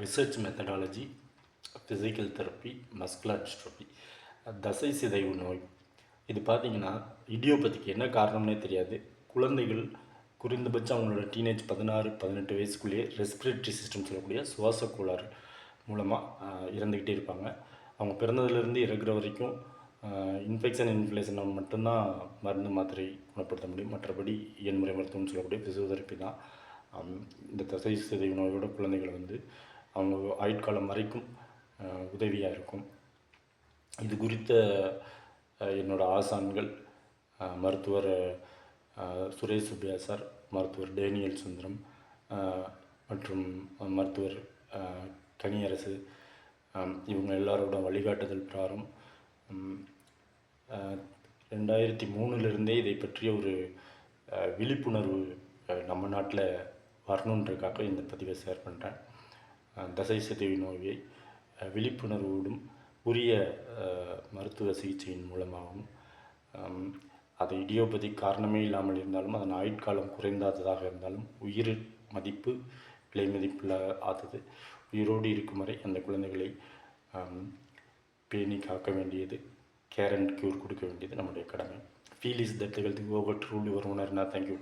Research methodology physical therapy muscular dystrophy தசை சிதைவு நோய். இது பார்த்தீங்கன்னா இடியோபதிக்கு என்ன காரணம்னே தெரியாது. குழந்தைகள் குறைந்தபட்சம் அவங்களோட டீனேஜ் பதினாறு பதினெட்டு வயசுக்குள்ளேயே ரெஸ்பிரேட்டரி சிஸ்டம் சொல்லக்கூடிய சுவாச கோளாறு மூலமாக இறந்துக்கிட்டே இருப்பாங்க. அவங்க பிறந்ததுலேருந்து இறக்குற வரைக்கும் இன்ஃபெக்ஷன் இன்ஃப்ளேஷனால் மட்டும்தான் மருந்து மாத்திரை குணப்படுத்த முடியும். மற்றபடி இயன்முறை மருத்துவம்னு சொல்லக்கூடிய ஃபிசியோதெரப்பி தான். இந்த தசை சிதைவு நோயோட குழந்தைகள் வந்து அவங்க ஆயுட்காலம் வரைக்கும் உதவியாக இருக்கும். இது குறித்த என்னோடய ஆசான்கள் மருத்துவர் சுரேஷ் சுப்பியா சார் மருத்துவர் டேனியல் சுந்தரம் மற்றும் மருத்துவர் கனியரசு இவங்க எல்லாரோட வழிகாட்டுதல் பிரகாரம் ரெண்டாயிரத்தி மூணுலேருந்தே இதை பற்றிய ஒரு விழிப்புணர்வு நம்ம நாட்டில் வரணுன்றக்காக இந்த பதிவை ஷேர் பண்ணுறேன் தசை சிதைவு நோயை விழிப்புணர்வோடும் உரிய மருத்துவ சிகிச்சையின் மூலமாகவும் அது இடியோபதி காரணமே இல்லாமல் இருந்தாலும் அதன் ஆயுட்காலம் குறைந்தாததாக இருந்தாலும் உயிர் மதிப்பு விலை மதிப்பில்லாதது உயிரோடு இருக்கும் வரை அந்த குழந்தைகளை பேணி காக்க வேண்டியது கேர் அண்ட் க்யூர் கொடுக்க வேண்டியது நம்முடைய கடமை. Feel is that level over truly ஒரு உணர்னா தேங்க்யூ